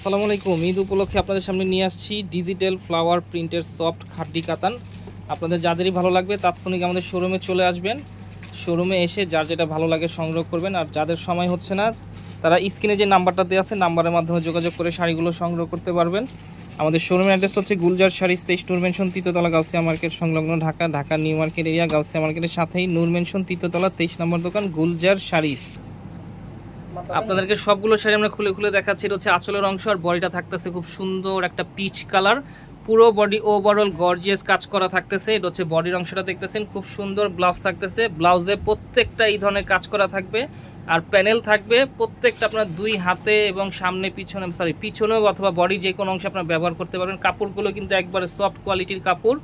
আসসালামু আলাইকুম। ঈদ উপলক্ষে আপনাদের সামনে নিয়ে আসছি ডিজিটাল ফ্লাওয়ার প্রিন্টের সফট খাড্ডি কাতান। আপনাদের যাদেরই ভালো লাগবে তাৎক্ষণিক আমাদের শোরুমে চলে আসবেন। শোরুমে এসে যার যেটা ভালো লাগে সংগ্রহ করবেন। আর যাদের সময় হচ্ছে না, তারা স্ক্রিনে যে নাম্বারটা দেওয়া আছে, নাম্বারের মাধ্যমে যোগাযোগ করে শাড়িগুলো সংগ্রহ করতে পারবেন। আমাদের শোরুমের অ্যাড্রেসটা হচ্ছে গুলজার শাড়ি তেইশ নূর মেনশন তৃতীয়তলা গাউসিয়া মার্কেট সংলগ্ন Dhaka Dhaka new market area, Gausia মার্কেটের সাথেই নূর মেনশন তৃতীয়তলা তেইশ নম্বর দোকান, গুলজার শাড়িস আপনাদেরকে সবগুলো শাড়ি আমরা খুলে খুলে দেখাচ্ছি। এটা হচ্ছে আঁচলের অংশ আর বডিটা থাকতেছে খুব সুন্দর একটা পিচ কালার পুরো বডি ওভারঅল গর্জিয়াস কাজ করা থাকতেছে। এটা হচ্ছে বডির অংশটা দেখতেছেন, খুব সুন্দর ব্লাউজ থাকতেছে। ব্লাউজে প্রত্যেকটা এই ধরনের কাজ করা থাকবে। আর প্যানেল থাকবে প্রত্যেকটা আপনার দুই হাতে এবং সামনে পিছনে সরি পিছনেও অথবা বডির যে কোনো অংশে আপনার ব্যবহার করতে পারবেন। কাপড়গুলো কিন্তু একবারে সফট কোয়ালিটির কাপড়।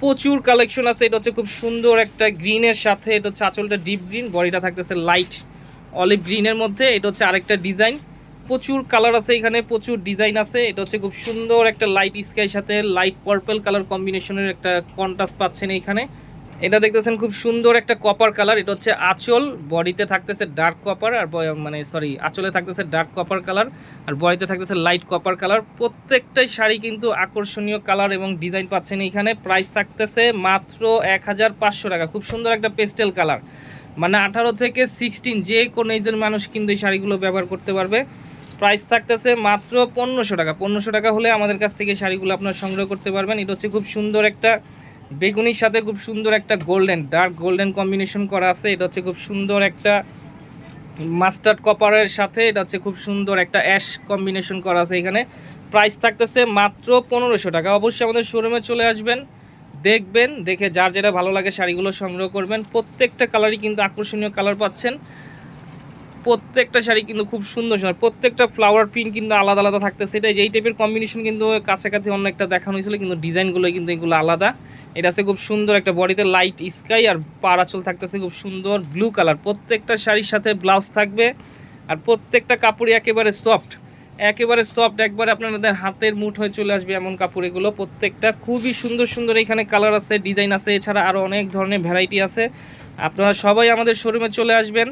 প্রচুর কালেকশন আছে। এটা হচ্ছে খুব সুন্দর একটা গ্রিনের সাথে। এটা হচ্ছে আঁচলটা ডিপ গ্রিন বডিটা থাকতেছে লাইট অলিভ গ্রিনের মধ্যে, এটা হচ্ছে আরেকটা ডিজাইন। প্রচুর কালার আছে এখানে, প্রচুর ডিজাইন আছে। এটা হচ্ছে খুব সুন্দর একটা লাইট স্কাইয়ের সাথে লাইট পার্পল কালার কম্বিনেশনের একটা কন্ট্রাস্ট পাচ্ছেন এইখানে এটা দেখতেছেন খুব সুন্দর একটা কপার কালার এটা হচ্ছে আঁচল। বডিতে থাকতেছে ডার্ক কপার আর মানে সরি আঁচলে থাকতেছে ডার্ক কপার কালার আর বডিতে থাকতেছে লাইট কপার কালার প্রত্যেকটাই শাড়ি কিন্তু আকর্ষণীয় কালার এবং ডিজাইন পাচ্ছেন এইখানে প্রাইস থাকতেছে মাত্র এক হাজার পাঁচশো টাকা। খুব সুন্দর একটা পেস্টেল কালার মানে আঠারো থেকে সিক্সটিন যে কোনো এজের মানুষ কিন্তু এই শাড়িগুলো ব্যবহার করতে পারবে। প্রাইস থাকতেছে মাত্র পনেরোশো টাকা। পনেরোশো টাকা হলে আমাদের কাছ থেকে শাড়িগুলো আপনার সংগ্রহ করতে পারবেন। এটা হচ্ছে খুব সুন্দর একটা বেগুনির সাথে খুব সুন্দর একটা গোল্ডেন ডার্ক গোল্ডেন কম্বিনেশন করা আছে। এটা হচ্ছে খুব সুন্দর একটা মাস্টার্ড কপারের সাথে এটা হচ্ছে খুব সুন্দর একটা অ্যাশ কম্বিনেশন করা আছে এখানে। প্রাইস থাকতেছে মাত্র পনেরোশো টাকা। অবশ্যই আমাদের শোরুমে চলে আসবেন। দেখবেন, দেখে যার যেটা ভালো লাগে শাড়িগুলো সংগ্রহ করবেন। প্রত্যেকটা কালারই কিন্তু আকর্ষণীয় কালার পাচ্ছেন। প্রত্যেকটা শাড়ি কিন্তু খুব সুন্দর সুন্দর প্রত্যেকটা ফ্লাওয়ার প্রিন্ট কিন্তু আলাদা আলাদা থাকতেছে। এটা যেই টাইপের কম্বিনেশন কিন্তু কাছাকাছি অন্য একটা দেখানো হয়েছিল, কিন্তু ডিজাইনগুলো কিন্তু এগুলো আলাদা। এটা আছে খুব সুন্দর একটা বডিতে লাইট স্কাই আর পারাচল থাকতেছে খুব সুন্দর ব্লু কালার প্রত্যেকটা শাড়ির সাথে ব্লাউজ থাকবে আর প্রত্যেকটা কাপড়ই একেবারে সফট একেবারে সফট একবারে আপনাদের হাতের মুঠ হয়ে চলে আসবে এমন কাপড় এগুলো। প্রত্যেকটা খুবই সুন্দর সুন্দর এখানে কালার আছে ডিজাইন আছে, এছাড়া আরও অনেক ধরনের ভ্যারাইটি আছে। আপনারা সবাই আমাদের শোরুমে চলে আসবেন,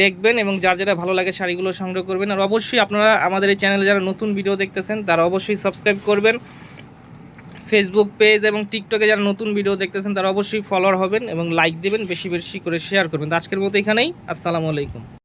দেখবেন এবং যার যেটা ভালো লাগে শাড়িগুলো সংগ্রহ করবেন। আর অবশ্যই আপনারা আমাদের এই চ্যানেলে যারা নতুন ভিডিও দেখতেছেন, তারা অবশ্যই সাবস্ক্রাইব করবেন। ফেসবুক পেজ এবং টিকটকে যারা নতুন ভিডিও দেখতেছেন, তারা অবশ্যই ফলোয়ার হবেন এবং লাইক দেবেন, বেশি বেশি করে শেয়ার করবেন। আজকের মতো এখানেই, আসসালামু আলাইকুম।